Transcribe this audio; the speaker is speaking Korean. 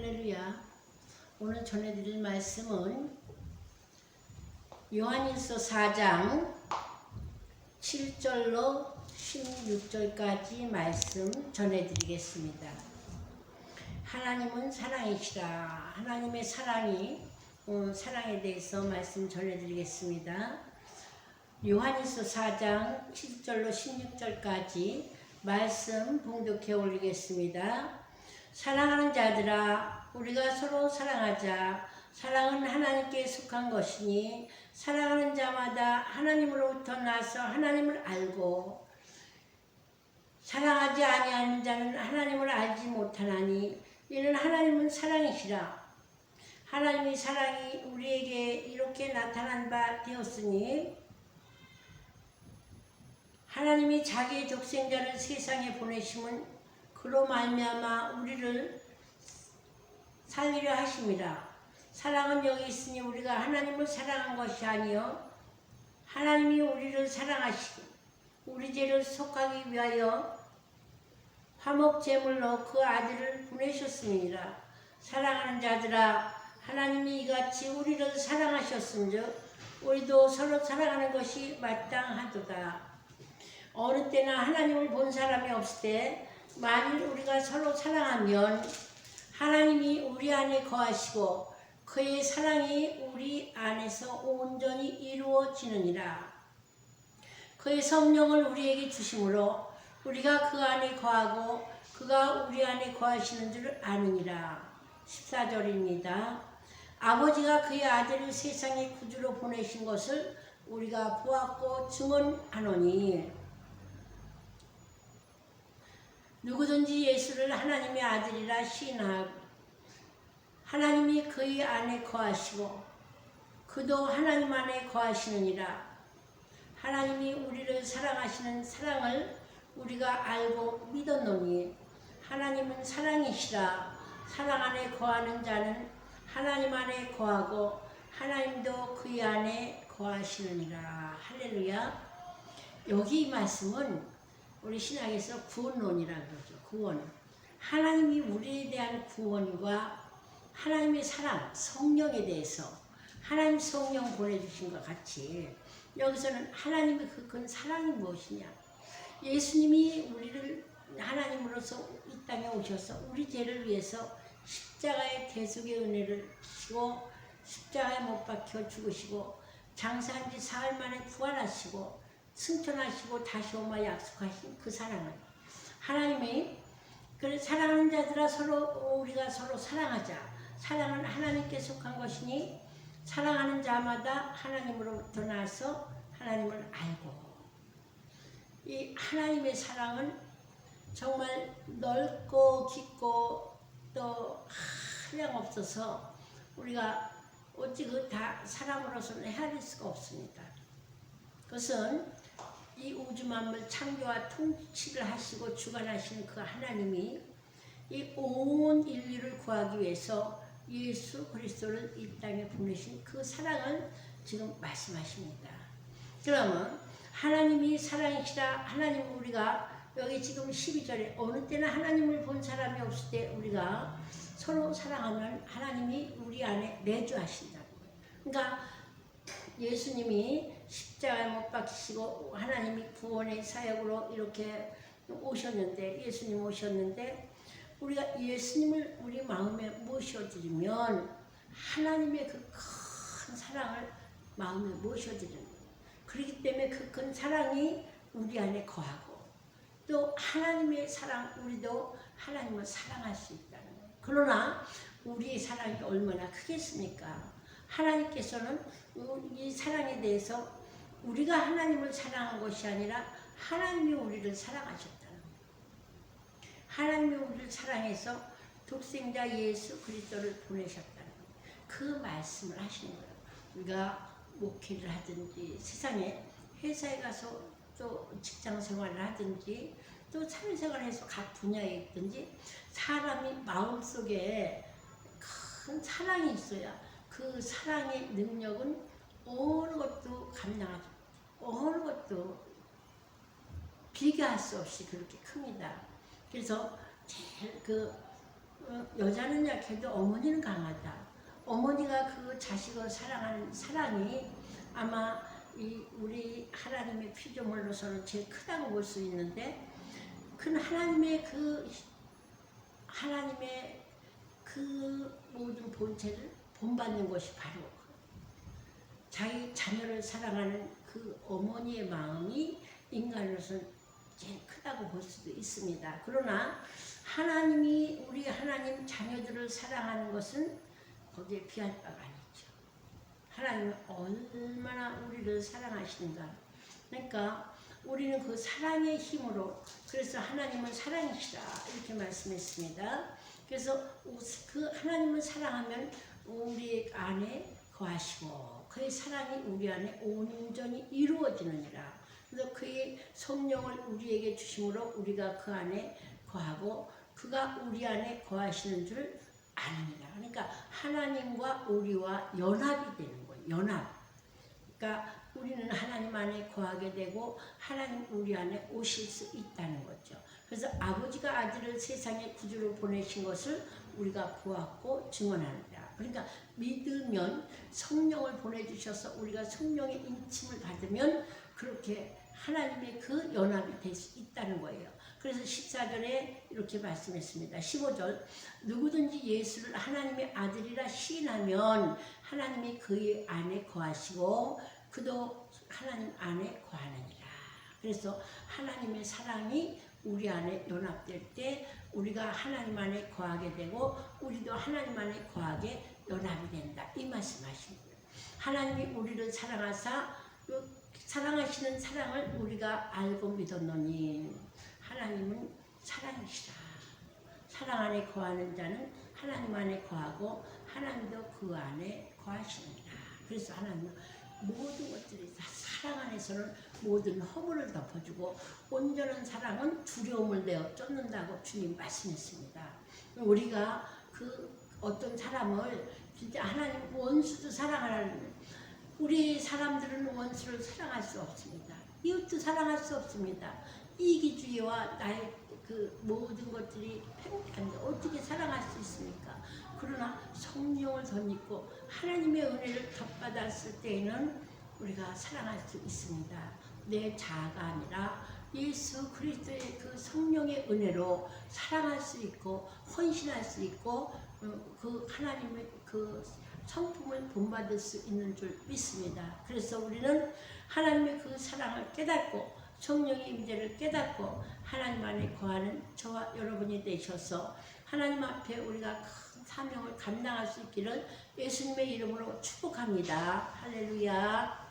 할렐루야. 오늘 전해드릴 말씀은 요한일서 4장 7절로 16절까지 말씀 전해드리겠습니다. 하나님은 사랑이시라. 하나님의 사랑이 어, 사랑에 대해서 말씀 전해드리겠습니다. 요한일서 4장 7절로 16절까지 말씀 봉독해 올리겠습니다. 사랑하는 자들아 우리가 서로 사랑하자. 사랑은 하나님께 속한 것이니 사랑하는 자마다 하나님으로부터 나서 하나님을 알고 사랑하지 아니하는 자는 하나님을 알지 못하나니 이는 하나님은 사랑이시라. 하나님의 사랑이 우리에게 이렇게 나타난 바 되었으니 하나님이 자기의 독생자를 세상에 보내심은 그로 말미암아 우리를 살리려 하심이라. 사랑은 여기 있으니 우리가 하나님을 사랑한 것이 아니요 하나님이 우리를 사랑하시고 우리 죄를 속하기 위하여 화목 제물로 그 아들을 보내셨습니다. 사랑하는 자들아 하나님이 이같이 우리를 사랑하셨은즉 우리도 서로 사랑하는 것이 마땅하도다. 어느 때나 하나님을 본 사람이 없을 때 만일 우리가 서로 사랑하면 하나님이 우리 안에 거하시고 그의 사랑이 우리 안에서 온전히 이루어지느니라. 그의 성령을 우리에게 주심으로 우리가 그 안에 거하고 그가 우리 안에 거하시는 줄 아느니라. 14절입니다. 아버지가 그의 아들을 세상의 구주로 보내신 것을 우리가 보았고 증언하노니 누구든지 예수를 하나님의 아들이라 시인하고 하나님이 그의 안에 거하시고 그도 하나님 안에 거하시느니라. 하나님이 우리를 사랑하시는 사랑을 우리가 알고 믿었노니 하나님은 사랑이시라. 사랑 안에 거하는 자는 하나님 안에 거하고 하나님도 그의 안에 거하시느니라. 할렐루야. 여기 이 말씀은 우리 신학에서 구원론이라고 그러죠. 구원. 하나님이 우리에 대한 구원과 하나님의 사랑, 성령에 대해서 하나님 성령 보내주신 것 같이 여기서는 하나님의 그 큰 사랑이 무엇이냐. 예수님이 우리를 하나님으로서 이 땅에 오셔서 우리 죄를 위해서 십자가의 대속의 은혜를 주시고 십자가에 못 박혀 죽으시고 장사한 지 사흘 만에 부활하시고 승천하시고 다시 오마 약속하신 그 사랑은 하나님이 그 사랑하는 자들아 서로 우리가 서로 사랑하자. 사랑은 하나님께 속한 것이니 사랑하는 자마다 하나님으로부터 나서 하나님을 알고 이 하나님의 사랑은 정말 넓고 깊고 또 한량 없어서 우리가 어찌 그 다 사람으로서는 헤아릴 수가 없습니다. 그것은 이 우주 만물 창조와 통치를 하시고 주관하시는 그 하나님이 이 온 인류를 구하기 위해서 예수 그리스도를 이 땅에 보내신 그 사랑을 지금 말씀하십니다. 그러면 하나님이 사랑이시라 하나님 우리가 여기 지금 12절에 어느 때나 하나님을 본 사람이 없을 때 우리가 서로 사랑하면 하나님이 우리 안에 내주하신다는 거예요. 그러니까 예수님이 십자가에 못 박히시고 하나님이 구원의 사역으로 이렇게 오셨는데 예수님 오셨는데 우리가 예수님을 우리 마음에 모셔드리면 하나님의 그 큰 사랑을 마음에 모셔드리는 거예요. 그렇기 때문에 그 큰 사랑이 우리 안에 거하고 또 하나님의 사랑 우리도 하나님을 사랑할 수 있다는 거예요. 그러나 우리의 사랑이 얼마나 크겠습니까? 하나님께서는 이 사랑에 대해서 우리가 하나님을 사랑한 것이 아니라 하나님이 우리를 사랑하셨다는 거예요. 하나님이 우리를 사랑해서 독생자 예수 그리스도를 보내셨다는. 그 말씀을 하시는 거예요. 우리가 목회를 하든지 세상에 회사에 가서 또 직장 생활을 하든지 또 사회생활에서 각 분야에 있든지 사람이 마음속에 큰 사랑이 있어야 그 사랑의 능력은 어느 것도 감당하지 어느 것도 비교할 수 없이 그렇게 큽니다. 그래서 제일 그 어, 여자는 약해도 어머니는 강하다. 어머니가 그 자식을 사랑하는 사랑이 아마 이 우리 하나님의 피조물로서는 제일 크다고 볼 수 있는데 큰 하나님의 그 하나님의 그 모든 본체를 본받는 것이 바로 자기 자녀를 사랑하는 그 어머니의 마음이 인간으로서는 제일 크다고 볼 수도 있습니다. 그러나 하나님이 우리 하나님 자녀들을 사랑하는 것은 거기에 비할 바가 아니죠. 하나님은 얼마나 우리를 사랑하시는가. 그러니까 우리는 그 사랑의 힘으로 그래서 하나님은 사랑이시다 이렇게 말씀했습니다. 그래서 그 하나님을 사랑하면 우리 안에 거하시고 그의 사랑이 우리 안에 온전히 이루어지느니라. 그래서 그의 성령을 우리에게 주심으로 우리가 그 안에 거하고 그가 우리 안에 거하시는 줄 아느니라. 그러니까 하나님과 우리와 연합이 되는 거예요. 연합. 그러니까 우리는 하나님 안에 거하게 되고 하나님 우리 안에 오실 수 있다는 거죠. 그래서 아버지가 아들을 세상에 구주로 보내신 것을 우리가 보았고 증언한다. 그러니까 믿으면 성령을 보내주셔서 우리가 성령의 인침을 받으면 그렇게 하나님의 그 연합이 될 수 있다는 거예요. 그래서 14절에 이렇게 말씀했습니다. 15절 누구든지 예수를 하나님의 아들이라 시인하면 하나님이 그의 안에 거하시고 그도 하나님 안에 거하느니라. 그래서 하나님의 사랑이 우리 안에 연합될 때 우리가 하나님 안에 거하게 되고 우리도 하나님 안에 거하게 연합이 된다. 이 말씀하신 거예요. 하나님이 우리를 사랑하사 그 사랑하시는 사랑을 우리가 알고 믿었노니 하나님은 사랑이시다. 사랑 안에 거하는 자는 하나님 안에 거하고 하나님도 그 안에 거하시느니라. 그래서 하나님은 모든 것들이 다 사랑 안에서는 모든 허물을 덮어주고 온전한 사랑은 두려움을 내어 쫓는다고 주님 말씀했습니다. 우리가 그 어떤 사람을 진짜 하나님 원수도 사랑하라는 우리 사람들은 원수를 사랑할 수 없습니다. 이웃도 사랑할 수 없습니다. 이기주의와 나의 그 모든 것들이 어떻게 사랑할 수 있습니까? 그러나 성령을 덧입고 하나님의 은혜를 덧받았을 때에는 우리가 사랑할 수 있습니다. 내 자아가 아니라 예수 그리스도의 그 성령의 은혜로 사랑할 수 있고 헌신할 수 있고 어, 그 하나님의 그 성품을 본받을 수 있는 줄 믿습니다. 그래서 우리는 하나님의 그 사랑을 깨닫고 성령의 임재를 깨닫고 하나님 안에 거하는 저와 여러분이 되셔서 하나님 앞에 우리가 큰 사명을 감당할 수 있기를 예수님의 이름으로 축복합니다. 할렐루야.